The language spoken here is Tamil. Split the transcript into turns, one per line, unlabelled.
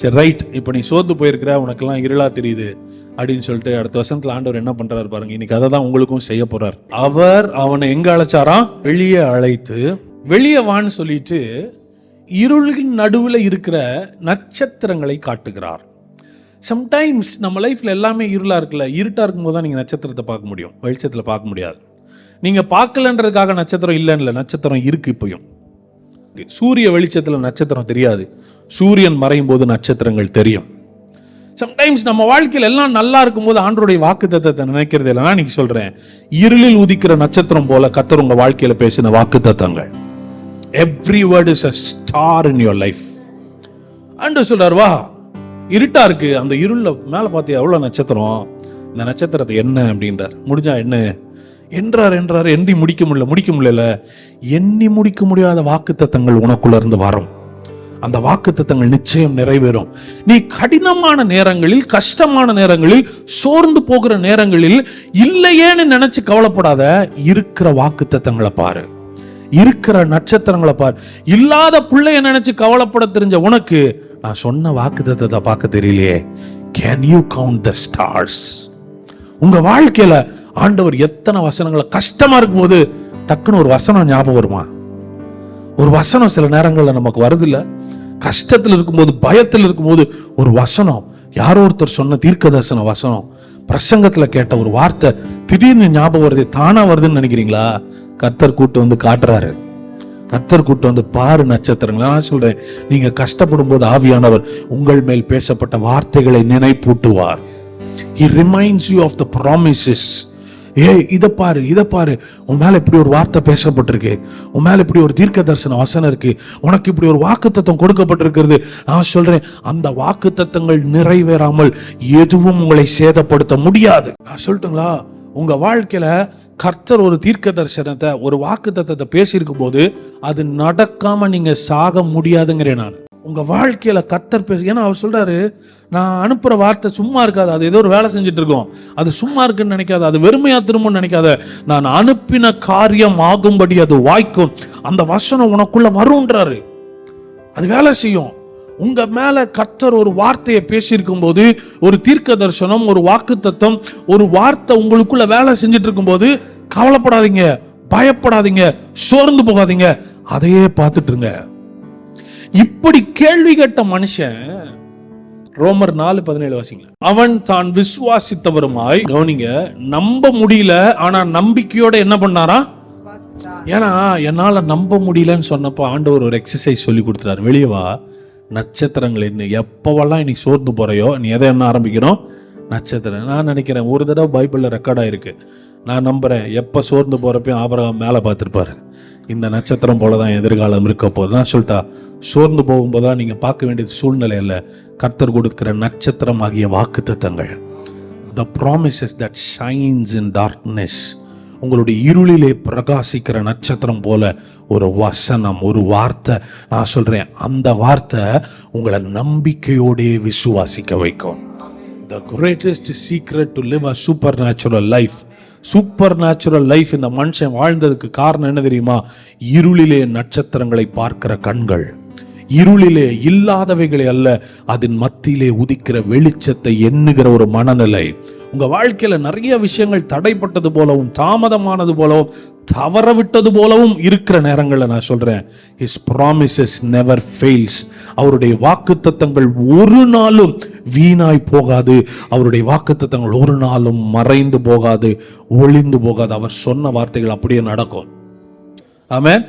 சரி ரைட் இப்போ நீ சோர்ந்து போயிருக்கிற உனக்கெல்லாம் இருளா தெரியுது அப்படின்னு சொல்லிட்டு அடுத்த வருஷத்துல ஆண்டவர் என்ன பண்றாரு பாருங்க. இன்னைக்கு அதை தான் உங்களுக்கும் செய்ய போறார். அவர் அவனை எங்க அழைச்சாராம் வெளியே அழைத்து வெளியே வான்னு சொல்லிட்டு இருளின் நடுவில் இருக்கிற நட்சத்திரங்களை காட்டுகிறார். சம்டைம்ஸ் நம்ம லைஃப்பில் எல்லாமே இருளாக இருக்குல்ல. இருட்டாக இருக்கும்போது தான் நீங்கள் நட்சத்திரத்தை பார்க்க முடியும். வெளிச்சத்தில் பார்க்க முடியாது. நீங்கள் பார்க்கலன்றதுக்காக நட்சத்திரம் இல்லைன்னு இல்லை நட்சத்திரம் இருக்குது இப்போயும். சூரிய வெளிச்சத்தில் நட்சத்திரம் தெரியாது. சூரியன் மறையும் போது நட்சத்திரங்கள் தெரியும். சம்டைம்ஸ் நம்ம வாழ்க்கையில் எல்லாம் நல்லா இருக்கும்போது ஆண்டருடைய வாக்கு தத்தத்தை நினைக்கிறது இல்லைன்னா இன்னைக்கு சொல்றேன். இருளில் உதிக்கிற நட்சத்திரம் போல கத்தர் உங்க வாழ்க்கையில பேசின வாக்கு தத்தங்கள் every word is a star in your life ஆண்டு சொல்றார் வா இருட்டா இருக்கு. அந்த இருளில் மேல பார்த்தியா எவ்வளோ நட்சத்திரம்? இந்த நட்சத்திரத்தை என்ன? அப்படின்றார். முடிஞ்சா என்ன? என்றார் என்றார் எண்ணி முடிக்க முடியல முடிக்க முடியல. எண்ணி முடிக்க முடியாத வாக்குத்தத்தங்கள் உனக்குள்ள இருந்து வரும். அந்த வாக்குத்தத்தங்கள் நிச்சயம் நிறைவேறும். நீ கடினமான நேரங்களில் கஷ்டமான நேரங்களில் சோர்ந்து போகிற நேரங்களில் இல்லையேன்னு நினைச்சு கவலைப்படாத இருக்கிற வாக்குத்தத்தங்களை பாரு. இருக்கிற நட்சத்திரங்களை பார். இல்லாத பிள்ளைய நினைச்சு கவலைப்பட தெரிஞ்ச உனக்கு நான் சொன்ன வாக்குத்தத்தத்தை பார்க்க தெரியலையே. Can you count the stars உங்க வாழ்க்கையில ஆண்டவர் எத்தனை வசனங்களை கஷ்டமா இருக்கும்போது டக்குன்னு ஒரு வசனம் ஞாபகம் வருமா? ஒரு வசனம் சில நேரங்களில் நமக்கு வருதில்ல. கஷ்டத்தில் இருக்கும்போது பயத்தில் இருக்கும்போது ஒரு வசனம். யாரோ ஒருத்தர் சொன்ன தீர்க்க தரிசன வசனம். பிரசங்கத்தில் கேட்ட ஒரு வார்த்தை திடீர்னு ஞாபகம் வருது தானா வருதுன்னு நினைக்கிறீங்களா? கத்தர் கூட்டு வந்து காட்டுறாரு. கத்தர் கூட்டு வந்து பாரு நட்சத்திரங்களை. நான் சொல்றேன்? நீங்க கஷ்டப்படும் போது ஆவியானவர் உங்கள் மேல் பேசப்பட்ட வார்த்தைகளை நினைப்பூட்டுவார். He reminds you of the promises. ஏய் இதை பாரு இதை பாரு. உன் மேலே இப்படி ஒரு வார்த்தை பேசப்பட்டிருக்கு. உன் மேலே இப்படி ஒரு தீர்க்க தரிசன வசனம் இருக்கு. உனக்கு இப்படி ஒரு வாக்குத்தத்தம் கொடுக்கப்பட்டிருக்கிறது. நான் சொல்றேன் அந்த வாக்குத்தத்தங்கள் நிறைவேறாமல் எதுவும் உங்களை சேதப்படுத்த முடியாது. நான் சொல்லட்டுங்களா? உங்க வாழ்க்கையில கர்த்தர் ஒரு தீர்க்க தரிசனத்தை ஒரு வாக்குத்தத்தத்தை பேசியிருக்கும் போது அது நடக்காம நீங்க சாக முடியாதுங்கிறேன் நான். உங்கள் வாழ்க்கையில் கத்தர் பேசு ஏன்னா அவர் சொல்கிறாரு நான் அனுப்புகிற வார்த்தை சும்மா இருக்காது. அது ஏதோ ஒரு வேலை செஞ்சுட்டு இருக்கோம் அது சும்மா இருக்குன்னு நினைக்காத. அது வெறுமையாக திரும்பும்னு நினைக்காத. நான் அனுப்பின காரியம் ஆகும்படி அது வாய்க்கும். அந்த வசனம் உனக்குள்ளே வரும்ன்றாரு. அது வேலை செய்யும். உங்க மேல கத்தர் ஒரு வார்த்தையை பேசியிருக்கும் போது ஒரு தீர்க்க தரிசனம் ஒரு வாக்கு ஒரு வார்த்தை உங்களுக்குள்ள வேலை செஞ்சுட்டு இருக்கும்போது கவலைப்படாதீங்க பயப்படாதீங்க சோர்ந்து போகாதீங்க. அதையே பார்த்துட்டுருங்க. இப்படி கேள்வி கேட்ட மனுஷன் ரோமர் நாலு பதினேழு வாசிங்க அவன் தான் விசுவாசித்தவருமாய். கவனிங்க நம்ப முடியல ஆனா நம்பிக்கையோட என்ன பண்ணாரா? ஏன்னா என்னால நம்ப முடியலன்னு சொன்னப்போ ஆண்டவர் ஒரு எக்ஸசைஸ் சொல்லி கொடுத்துறாரு வெளியே வா நட்சத்திரங்கள் என்ன எப்பவெல்லாம் இன்னைக்கு சோர்ந்து போறையோ நீ எதை என்ன ஆரம்பிக்கணும்? நட்சத்திரம். நான் நினைக்கிறேன் ஒரு தடவை பைபிளில் ரெக்கார்ட் ஆயிருக்கு. நான் நம்புறேன் எப்போ சோர்ந்து போறப்பையும் ஆபரகம் மேலே பார்த்துருப்பாரு. இந்த நட்சத்திரம் போல தான் எதிர்காலம் இருக்க போது நான் சொல்லிட்டா சோர்ந்து போகும்போது தான் நீங்கள் பார்க்க வேண்டியது சூழ்நிலை இல்லை. கர்த்தர் கொடுக்கிற நட்சத்திரம் ஆகிய வாக்குத்தத்தங்கள் the promises that shines in darkness உங்களுடைய இருளிலே பிரகாசிக்கிற நட்சத்திரம் போல ஒரு வசனம் ஒரு வார்த்தை. நான் சொல்கிறேன் அந்த வார்த்தை உங்களை நம்பிக்கையோடே விசுவாசிக்க வைக்கும். The greatest secret to live a supernatural life supernatural life இந்த மனுஷன் வாழ்ந்ததுக்கு காரணம் என்ன தெரியுமா? இருளிலே நட்சத்திரங்களை பார்க்கிற கண்கள். இருளிலே இல்லாதவைகளை அல்ல அதன் மத்தியிலே உதிக்கிற வெளிச்சத்தை எண்ணுகிற ஒரு மனநிலை. உங்க வாழ்க்கையில நிறைய விஷயங்கள் தடைப்பட்டது போலவும் தாமதமானது போலவும் தவற விட்டது போலவும் இருக்கிற நேரங்களில் நான் சொல்றேன். ஹிஸ் ப்ராமிசஸ் நெவர் ஃபெயில்ஸ் அவருடைய வாக்குத்தத்தங்கள் ஒரு நாளும் வீணாய் போகாது. அவருடைய வாக்குத்தத்தங்கள் ஒரு நாளும் மறைந்து போகாது ஒளிந்து போகாது. அவர் சொன்ன வார்த்தைகள் அப்படியே நடக்கும். ஆமென்.